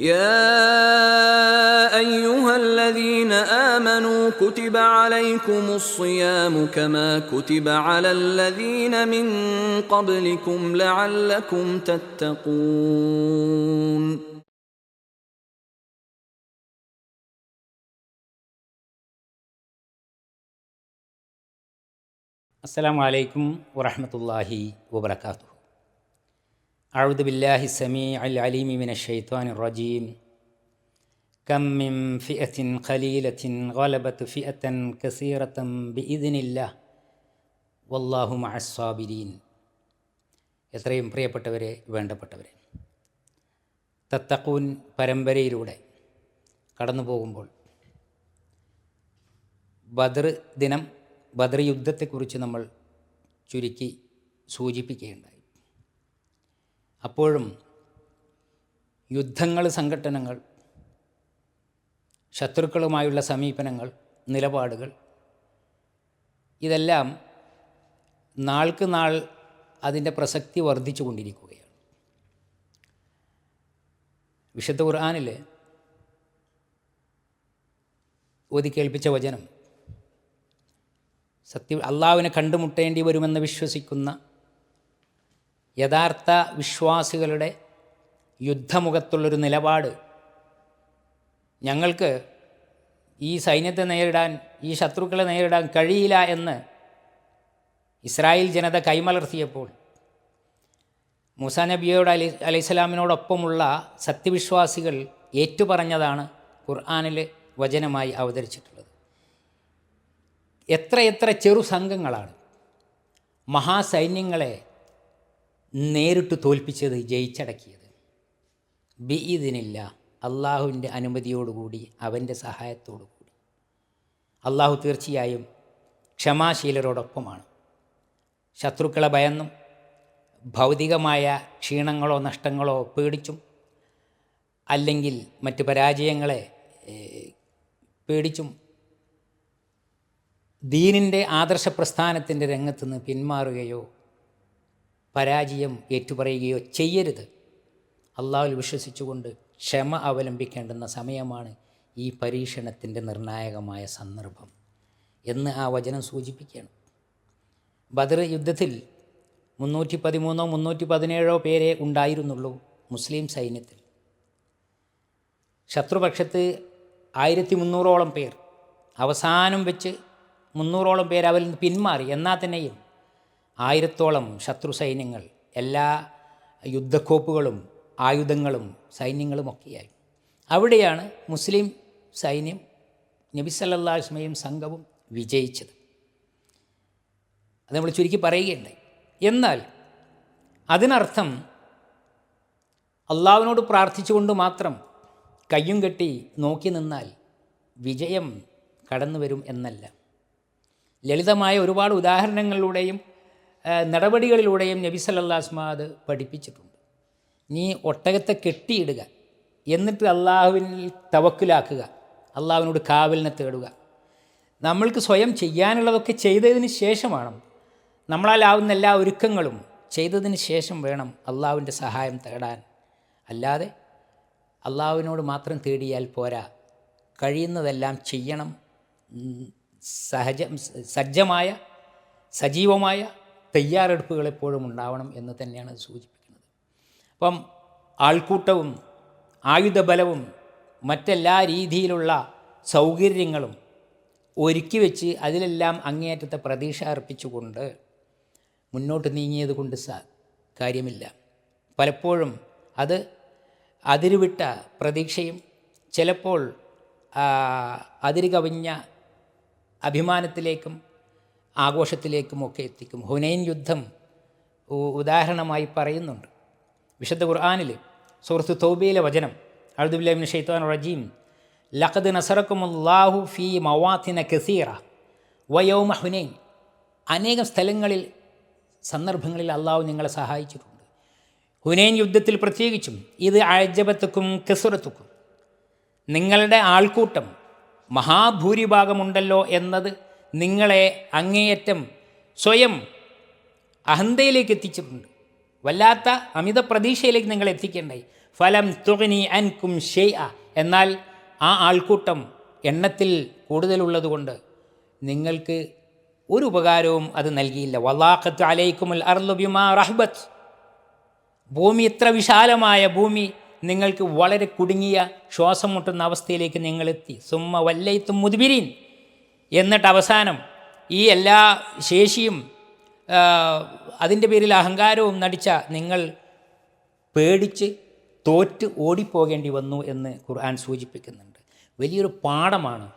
يا أيها الذين آمنوا كتب عليكم الصيام كما كتب على الذين من قبلكم لعلكم تتقون. السلام عليكم ورحمة الله وبركاته. أعوذ بالله السميع العليم من الشيطان الرجيم كم من فئة قليلة غلبت فئة كثيرة بإذن الله والله مع الصابرين എത്രയും പ്രിയപ്പെട്ടവരെ വേണ്ടപ്പെട്ടവരെ തത്തക്കൂൻ പരമ്പരയിലൂടെ കടന്നു പോകുമ്പോൾ ബദർ ദിനം ബദർ യുദ്ധത്തെക്കുറിച്ച് നമ്മൾ ചുരുക്കി സൂചിപ്പിക്കുകയുണ്ടായി അപ്പോഴും യുദ്ധങ്ങൾ സംഘട്ടനങ്ങൾ ശത്രുക്കളുമായുള്ള സമീപനങ്ങൾ നിലപാടുകൾ ഇതെല്ലാം നാൾക്ക് നാൾ അതിന്റെ പ്രസക്തി വർദ്ധിച്ചു കൊണ്ടിരിക്കുകയാണ്. വിശുദ്ധ ഖുർആാനിൽ ഓതി കേൾപ്പിച്ച വചനം സത്യ അള്ളാവിനെ കണ്ടുമുട്ടേണ്ടി വരുമെന്ന് വിശ്വസിക്കുന്ന യഥാർത്ഥ വിശ്വാസികളുടെ യുദ്ധമുഖത്തുള്ളൊരു നിലപാട്. ഞങ്ങൾക്ക് ഈ സൈന്യത്തെ നേരിടാൻ ഈ ശത്രുക്കളെ നേരിടാൻ കഴിയില്ല എന്ന് ഇസ്രായേൽ ജനത കൈമലർത്തിയപ്പോൾ മൂസാ നബിയോട് അലി അലൈഹിസ്സലാമിനോടൊപ്പമുള്ള സത്യവിശ്വാസികൾ ഏറ്റുപറഞ്ഞതാണ് ഖുർആാനിൽ വചനമായി അവതരിച്ചിട്ടുള്ളത്. എത്രയെത്ര ചെറു സംഘങ്ങളാണ് മഹാസൈന്യങ്ങളെ നേരിട്ട് തോൽപ്പിച്ചത് ജയിച്ചടക്കിയത്. ബി ഇതിനില്ല അള്ളാഹുവിന്റെ അനുമതിയോടുകൂടി അവന്റെ സഹായത്തോടുകൂടി. അള്ളാഹു തീർച്ചയായും ക്ഷമാശീലരോടൊപ്പമാണ്. ശത്രുക്കളെ ഭയന്നും ഭൗതികമായ ക്ഷീണങ്ങളോ നഷ്ടങ്ങളോ പേടിച്ചും അല്ലെങ്കിൽ മറ്റ് പരാജയങ്ങളെ പേടിച്ചും ദീനിന്റെ ആദർശ പ്രസ്ഥാനത്തിന്റെ രംഗത്തുനിന്ന് പിന്മാറുകയോ പരാജയം ഏറ്റുപറയുകയോ ചെയ്യരുത്. അള്ളാഹുൽ വിശ്വസിച്ചുകൊണ്ട് ക്ഷമ അവലംബിക്കേണ്ടുന്ന സമയമാണ് ഈ പരീക്ഷണത്തിന്റെ നിർണായകമായ സന്ദർഭം എന്ന് ആ വചനം സൂചിപ്പിക്കുകയാണ്. ബദർ യുദ്ധത്തിൽ മുന്നൂറ്റി പതിമൂന്നോ മുന്നൂറ്റി പതിനേഴോ പേരെ ഉണ്ടായിരുന്നുള്ളൂ മുസ്ലിം സൈന്യത്തിൽ. ശത്രുപക്ഷത്ത് ആയിരത്തി മുന്നൂറോളം പേർ അവസാനം വെച്ച് മുന്നൂറോളം പേർ അവരിൽ നിന്ന് പിന്മാറി എന്നാൽ തന്നെയും ആയിരത്തോളം ശത്രു സൈന്യങ്ങൾ എല്ലാ യുദ്ധക്കോപ്പുകളും ആയുധങ്ങളും സൈന്യങ്ങളും സൈന്യങ്ങളുമൊക്കെയായി. അവിടെയാണ് മുസ്ലിം സൈന്യം നബി സല്ലാസ്മയും സംഘവും വിജയിച്ചത്. അത് നമ്മൾ ചുരുക്കി പറയുകയുണ്ടായി. എന്നാൽ അതിനർത്ഥം അള്ളാവിനോട് പ്രാർത്ഥിച്ചുകൊണ്ട് മാത്രം കയ്യും കെട്ടി നോക്കി നിന്നാൽ വിജയം കടന്നു വരും എന്നല്ല. ലളിതമായ ഒരുപാട് ഉദാഹരണങ്ങളിലൂടെയും നടപടികളിലൂടെയും നബി സല്ലാസ്മ പഠിപ്പിച്ചിട്ടുണ്ട്. നീ ഒട്ടകത്തെ കെട്ടിയിടുക എന്നിട്ട് അള്ളാഹുവിനിൽ തവക്കിലാക്കുക അള്ളാഹുവിനോട് കാവലിനെ തേടുക. നമ്മൾക്ക് സ്വയം ചെയ്യാനുള്ളതൊക്കെ ചെയ്തതിന് ശേഷമാണ്. നമ്മളാലാവുന്ന എല്ലാ ഒരുക്കങ്ങളും ചെയ്തതിന് ശേഷം വേണം അള്ളാഹുവിന്റെ സഹായം തേടാൻ. അല്ലാതെ അള്ളാഹുവിനോട് മാത്രം തേടിയാൽ പോരാ. കഴിയുന്നതെല്ലാം ചെയ്യണം. സഹജ സജ്ജമായ സജീവമായ തയ്യാറെടുപ്പുകൾ എപ്പോഴും ഉണ്ടാവണം എന്ന് തന്നെയാണ് അത് സൂചിപ്പിക്കുന്നത്. അപ്പം ആൾക്കൂട്ടവും ആയുധബലവും മറ്റെല്ലാ രീതിയിലുള്ള സൗകര്യങ്ങളും ഒരുക്കി വെച്ച് അതിലെല്ലാം അങ്ങേയറ്റത്തെ പ്രതീക്ഷ അർപ്പിച്ചുകൊണ്ട് മുന്നോട്ട് നീങ്ങിയത് കൊണ്ട് സ കാര്യമില്ല. പലപ്പോഴും അത് അതിരുവിട്ട പ്രതീക്ഷയും ചിലപ്പോൾ അതിര് കവിഞ്ഞ അഭിമാനത്തിലേക്കും ആഘോഷത്തിലേക്കുമൊക്കെ എത്തിക്കും. ഹുനൈൻ യുദ്ധം ഉദാഹരണമായി പറയുന്നുണ്ട്. വിശുദ്ധ ഖുർആാനിൽ സുഹൃത്ത് തൗബയിലെ വചനം അഴുദുബിൻ ഷെയ്ത്താൻ റജീം ലഖദ് നസറക്കുമുല്ലാഹു ഫി മവാത്തിന കസീറ വയോമ ഹുനൈൻ. അനേകം സ്ഥലങ്ങളിൽ സന്ദർഭങ്ങളിൽ അള്ളാഹു നിങ്ങളെ സഹായിച്ചിട്ടുണ്ട്. ഹുനൈൻ യുദ്ധത്തിൽ പ്രത്യേകിച്ചും ഇത് അഴജബത്തുക്കും കെസുറത്തുക്കും. നിങ്ങളുടെ ആൾക്കൂട്ടം മഹാഭൂരിഭാഗമുണ്ടല്ലോ എന്നത് നിങ്ങളെ അങ്ങേയറ്റം സ്വയം അഹന്തയിലേക്ക് എത്തിച്ചിട്ടുണ്ട്. വല്ലാത്ത അമിത പ്രതീക്ഷയിലേക്ക് നിങ്ങൾ എത്തിക്കേണ്ടായി. ഫലം തുകനി അൻകും ഷെയ് എന്നാൽ ആ ആൾക്കൂട്ടം എണ്ണത്തിൽ കൂടുതലുള്ളതുകൊണ്ട് നിങ്ങൾക്ക് ഒരു ഉപകാരവും അത് നൽകിയില്ല. വലാഖത്ത് അലൈക്കുമുൽ അർലുബിമാ റഹ്ബത്ത്. ഭൂമി ഇത്ര വിശാലമായ ഭൂമി നിങ്ങൾക്ക് വളരെ കുടുങ്ങിയ ശ്വാസം മുട്ടുന്ന അവസ്ഥയിലേക്ക് നിങ്ങളെത്തി സുമ്മ വല്ലയിത്തും മുതുബിരീൻ എന്നിട്ട് അവസാനം ഈ എല്ലാ ശേഷിയും അതിന്റെ പേരിൽ അഹങ്കാരവും നടിച്ച നിങ്ങൾ പേടിച്ച് തോറ്റ് ഓടിപ്പോകേണ്ടി വന്നു എന്ന് ഖുർആൻ സൂചിപ്പിക്കുന്നുണ്ട്. വലിയൊരു പാഠമാണ്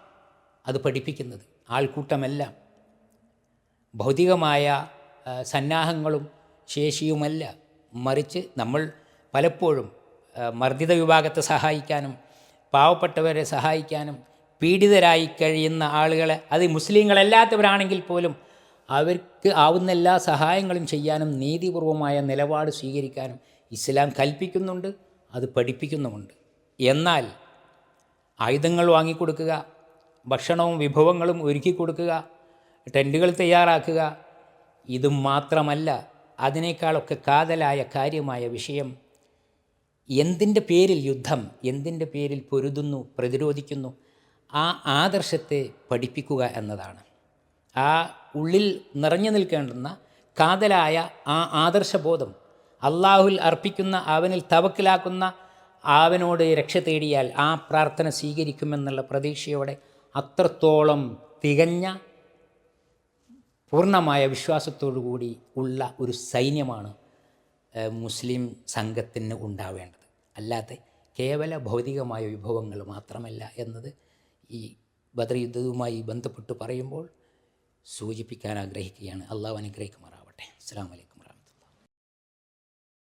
അത് പഠിപ്പിക്കുന്നത്. ആൾക്കൂട്ടമെല്ലാം. ഭൗതികമായ സന്നാഹങ്ങളും ശേഷിയുമല്ല. മറിച്ച് നമ്മൾ പലപ്പോഴും മർദ്ദിത വിഭാഗത്തെ സഹായിക്കാനും പാവപ്പെട്ടവരെ സഹായിക്കാനും പീഡിതരായി കഴിയുന്ന ആളുകളെ അത് മുസ്ലിങ്ങളല്ലാത്തവരാണെങ്കിൽ പോലും അവർക്ക് ആവുന്ന എല്ലാ സഹായങ്ങളും ചെയ്യാനും നീതിപൂർവമായ നിലപാട് സ്വീകരിക്കാനും ഇസ്ലാം കൽപ്പിക്കുന്നുണ്ട് അത് പഠിപ്പിക്കുന്നുമുണ്ട്. എന്നാൽ ആയുധങ്ങൾ വാങ്ങിക്കൊടുക്കുക ഭക്ഷണവും വിഭവങ്ങളും ഒരുക്കി കൊടുക്കുക ടെന്റുകൾ തയ്യാറാക്കുക ഇത് മാത്രമല്ല അതിനേക്കാളൊക്കെ കാതലായ കാര്യമായ വിഷയം എന്തിന്റെ പേരിൽ യുദ്ധം എന്തിന്റെ പേരിൽ പൊരുതുന്നു പ്രതിരോധിക്കുന്നു ആ ആദർശത്തെ പഠിപ്പിക്കുക എന്നതാണ്. ആ ഉള്ളിൽ നിറഞ്ഞു നിൽക്കേണ്ടുന്ന കാതലായ ആ ആദർശബോധം അള്ളാഹുൽ അർപ്പിക്കുന്ന അവനിൽ തവക്കിലാക്കുന്ന അവനോട് രക്ഷ തേടിയാൽ ആ പ്രാർത്ഥന സ്വീകരിക്കുമെന്നുള്ള പ്രതീക്ഷയോടെ അത്രത്തോളം തികഞ്ഞ പൂർണമായ കൂടി ഉള്ള ഒരു സൈന്യമാണ് മുസ്ലിം സംഘത്തിന് ഉണ്ടാവേണ്ടത്. അല്ലാതെ കേവല ഭൗതികമായ വിഭവങ്ങൾ മാത്രമല്ല എന്നത് ഈ ബദർ യുദ്ധവുമായി ബന്ധപ്പെട്ട് പറയുമ്പോൾ സൂചിപ്പിക്കാൻ ആഗ്രഹിക്കുകയാണ്. അള്ളാഹു അനുഗ്രഹിക്കുമാറാവട്ടെ. അസ്സാം വലൈക്കും